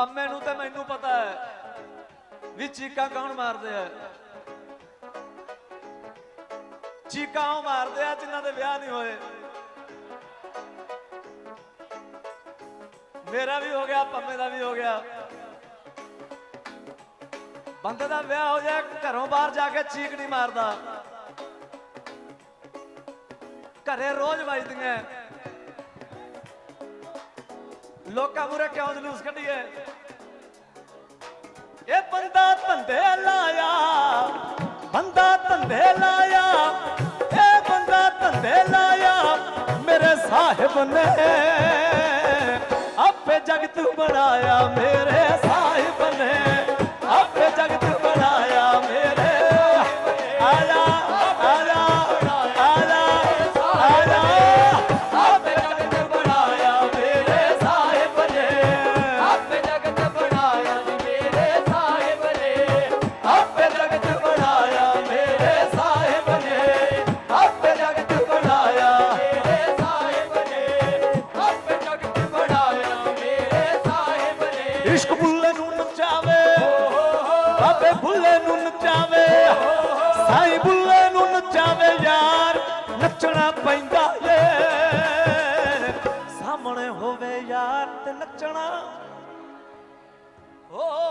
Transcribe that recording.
ਪੰਮੇ ਨੂੰ ਤੇ ਮੈਨੂੰ ਪਤਾ ਹੈ ਵੀ ਚੀਕਾਂ ਕੌਣ ਮਾਰਦੇ ਆ। ਚੀਕਾਂ ਉਹ ਮਾਰਦੇ ਆ ਜਿਨ੍ਹਾਂ ਦੇ ਵਿਆਹ ਨਹੀਂ ਹੋਏ। ਮੇਰਾ ਵੀ ਹੋ ਗਿਆ, ਪੰਮੇ ਦਾ ਵੀ ਹੋ ਗਿਆ। ਬੰਦੇ ਦਾ ਵਿਆਹ ਹੋ ਜਾਏ, ਘਰੋਂ ਬਾਹਰ ਜਾ ਕੇ ਚੀਕ ਨਹੀਂ ਮਾਰਦਾ। ਘਰੇ ਰੋਜ਼ ਵੱਜਦੀਆਂ। ਲੋਕਾਂ ਮੂਰੇ ਕਿਉਂ ਜਲੂਸ ਕੱਢੀਏ ਇਹ ਬੰਦਾ ਧੰਦੇ ਲਾਇਆ, ਬੰਦਾ ਧੰਦੇ ਲਾਇਆ, ਇਹ ਬੰਦਾ ਧੰਦੇ ਲਾਇਆ ਮੇਰੇ ਸਾਹਿਬ ਨੇ। ਆਪੇ ਜਗਤ ਬਣਾਇਆ ਮੇਰੇ ਇਸ਼ਕ ਬੁੱਲੇ ਨੂੰ ਨਚਾਵੇ। ਬਾਬੇ ਬੁੱਲੇ ਨੂੰ ਨਚਾਵੇ। ਸਾਈ ਬੁੱਲੇ ਨੂੰ ਨਚਾਵੇ ਯਾਰ, ਨੱਚਣਾ ਪੈਂਦਾ ਏ। ਸਾਹਮਣੇ ਹੋਵੇ ਯਾਰ ਤੇ ਨੱਚਣਾ। ਓ